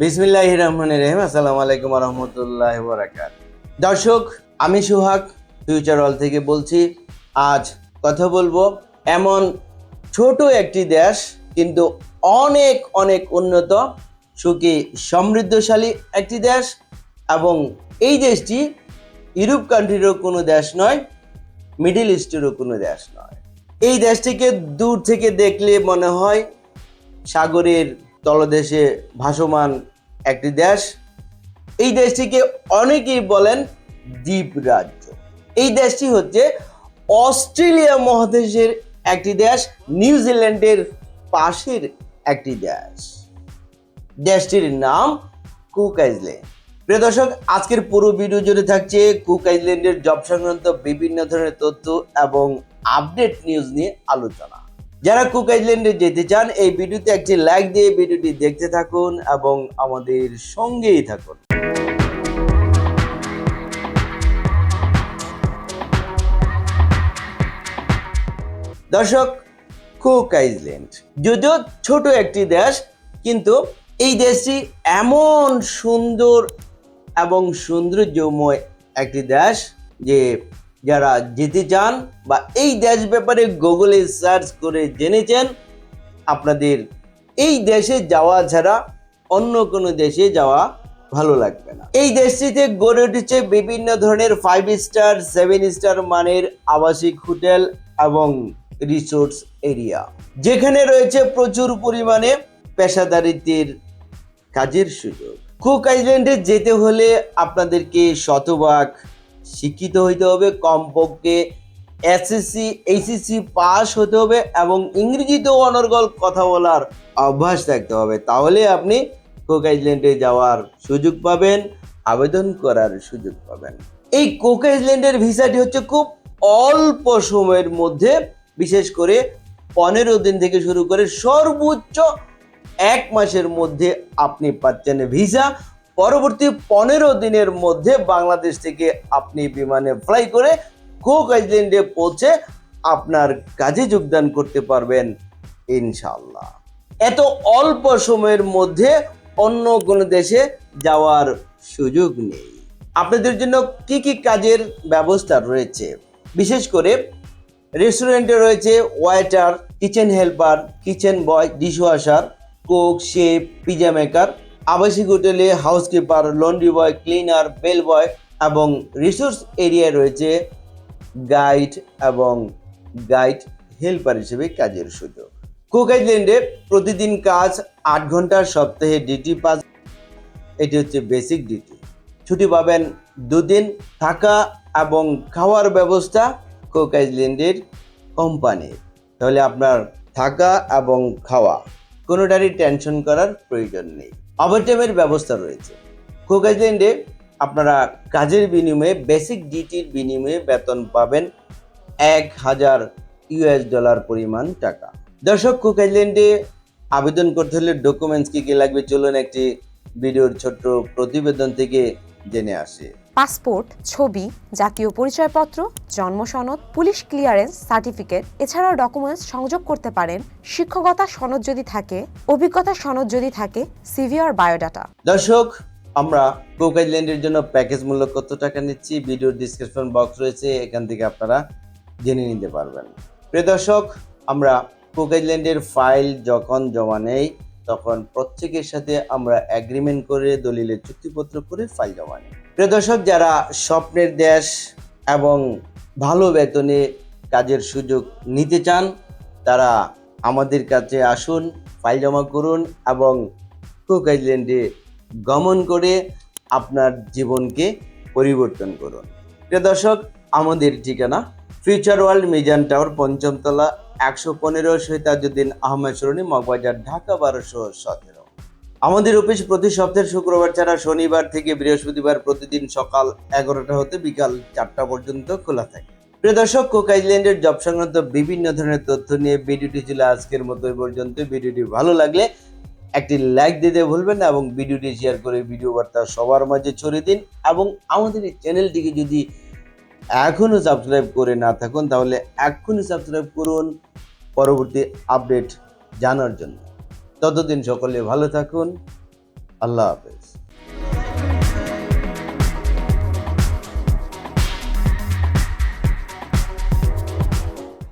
বিসমিল্লাহ রহমান রহিম। আসসালামু আলাইকুম রহমতুল্লাহ বরাকাত দর্শক, আমি সুহাগ, ফিউচার অল থেকে বলছি, আজ কথা বলব এমন ছোট একটি দেশ, কিন্তু অনেক অনেক উন্নত, সুখী, সমৃদ্ধশালী একটি দেশ এবং এই দেশটি ইউরোপ কান্ট্রিরও কোনো দেশ নয় মিডিল ইস্টেরও কোনো দেশ নয়। এই দেশটিকে দূর থেকে দেখলে মনে হয় সাগরের তলদেশে ভাসমান একটি দেশ। এই দেশটিকে অনেকেই বলেন দ্বীপ রাজ্য এই দেশটি হচ্ছে অস্ট্রেলিয়া মহাদেশের একটি দেশ নিউজিল্যান্ডের পাশের একটি দেশ। দেশটির নাম কুক আইল্যান্ড প্রিয় দর্শক, আজকের পুরো ভিডিও জুড়ে থাকছে কুক আইল্যান্ডের জব সংক্রান্ত বিভিন্ন ধরনের তথ্য এবং আপডেট নিউজ নিয়ে আলোচনা। যারা কুক আইল্যান্ডে যেতে চান, এই ভিডিওতে একটি লাইক দিয়ে ভিডিওটি দেখতে থাকুন এবং আমাদের সঙ্গেই থাকুন। দর্শক কুক আইল্যান্ড যদিও ছোট একটি দেশ, কিন্তু এই দেশটি এমন সুন্দর এবং সৌন্দর্যময় একটি দেশ যে যারা যেতে চান বা এই দেশ ব্যাপারে গুগলে সার্চ করে জেনেছেন, আপনাদের এই দেশে যাওয়া ছাড়া অন্য কোনো দেশে যাওয়া ভালো লাগবে না। এই দেশটিতে গড়ে উঠেছে বিভিন্ন ধরনের ফাইভ স্টার সেভেন স্টার মানের আবাসিক হোটেল এবং রিসোর্টস এরিয়া যেখানে রয়েছে প্রচুর পরিমাণে পেশাদারিত্বের কাজের সুযোগ। কুক আইল্যান্ডে যেতে হলে আপনাদেরকে শতভাগ শিক্ষিত হইতে হবে, কমপক্ষে এসএসসি এইচএসসি পাস হতে হবে এবং ইংরেজিতেও অনর্গল কথা বলার অভ্যাস থাকতে হবে। তাহলে আপনি কুক আইল্যান্ডে যাওয়ার সুযোগ পাবেন, আবেদন করার সুযোগ পাবেন। এই কুক আইল্যান্ডের ভিসাটি হচ্ছে খুব অল্প সময়ের মধ্যে, বিশেষ করে পনেরো দিন থেকে শুরু করে সর্বোচ্চ এক মাসের মধ্যে আপনি পাচ্ছেন ভিসা। পরবর্তী পনেরো দিনের মধ্যে বাংলাদেশ থেকে আপনি বিমানে ফ্লাই করে কোক আইল্যান্ডে পৌঁছে আপনার কাজে যোগদান করতে পারবেন ইনশাল্লাহ এত অল্প সময়ের মধ্যে অন্য কোনো দেশে যাওয়ার সুযোগ নেই। আপনাদের জন্য কি কি কাজের ব্যবস্থা রয়েছে? বিশেষ করে রেস্টুরেন্টে রয়েছে waiter kitchen helper kitchen boy dishwasher cook chef pizza maker আবাসিক হোটেলে housekeeper laundry boy cleaner bell boy এবং রিসোর্স এরিয়ায় রয়েছে গাইড এবং গাইড হেল্পার হিসেবে কাজের সুযোগ। কুক আইল্যান্ডে প্রতিদিন কাজ আট ঘণ্টার সপ্তাহে ডিউটি পাস এটি হচ্ছে বেসিক ডিউটি। ছুটি পাবেন দুদিন থাকা এবং খাওয়ার ব্যবস্থা কুক আইল্যান্ডের কোম্পানির তাহলে আপনার থাকা এবং খাওয়া, কোনোটারই টেনশন করার প্রয়োজন নেই। ওভারটাইমের ব্যবস্থা রয়েছে। কোক আইল্যান্ডে আপনারা কাজের বিনিময়ে বেসিক ডিটির বিনিময়ে বেতন পাবেন এক হাজার ইউএস ডলার পরিমাণ টাকা। দর্শক কুক আইল্যান্ডে আবেদন করতে হলে ডকুমেন্টস কী কী লাগবে চলুন একটি ভিডিওর ছোট্ট প্রতিবেদন থেকে জেনে আসে। পাসপোর্ট, ছবি, জাতীয় পরিচয়পত্র, জন্ম সনদ, পুলিশ ক্লিয়ারেন্স সার্টিফিকেট, এছাড়াও ডকুমেন্টস সংযোগ করতে পারেন। শিক্ষকতা সনদ যদি থাকে, অভিজ্ঞতা সনদ যদি থাকে সিভি আর বায়োডাটা দর্শক, আমরা কুক আইল্যান্ডের জন্য প্যাকেজ মূল্য কত টাকা নিচ্ছি ভিডিওর ডিসক্রিপশন বক্স রয়েছে, এখান থেকে আপনারা জেনে নিতে পারবেন। প্রিয় দর্শক, আমরা কুক আইল্যান্ডের ফাইল যখন জমা নেই, তখন প্রত্যেকের সাথে আমরা অ্যাগ্রিমেন্ট করে দলিলের চুক্তিপত্র করে ফাইল জমা নিই। প্রিয় দর্শক, যারা স্বপ্নের দেশ এবং ভালো বেতনে কাজের সুযোগ নিতে চান, তারা আমাদের কাছে আসুন, ফাইল জমা করুন এবং কুক আইল্যান্ডে গমন করে আপনার জীবনকে পরিবর্তন করুন। প্রিয় দর্শক, আমাদের ঠিকানা ফিউচার ওয়ার্ল্ড মিজান টাওয়ার, পঞ্চমতলা, একশো পনেরো শহীদাজুদ্দিন আহমেদ সরণি, মগবাজার, ঢাকা বারোশো সতেরো। আমাদের অফিস প্রতি সপ্তাহের শুক্রবার ছাড়া শনিবার থেকে বৃহস্পতিবার প্রতিদিন সকাল এগারোটা হতে বিকাল চারটা পর্যন্ত খোলা থাকে। প্রিয় দর্শক, কোক আইল্যান্ডের জব সংক্রান্ত বিভিন্ন ধরনের তথ্য নিয়ে ভিডিওটি ছিল আজকের মতো পর্যন্ত। ভিডিওটি ভালো লাগলে একটি লাইক দিতে ভুলবেন না এবং ভিডিওটি শেয়ার করে ভিডিও বার্তা সবার মাঝে ছড়িয়ে দিন এবং আমাদের এই চ্যানেলটিকে যদি এখনও সাবস্ক্রাইব করে না থাকুন, তাহলে এখনই সাবস্ক্রাইব করুন। পরবর্তী আপডেট জানার জন্য। ততদিন সকলে ভালো থাকুন। আল্লাহ হাফেজ।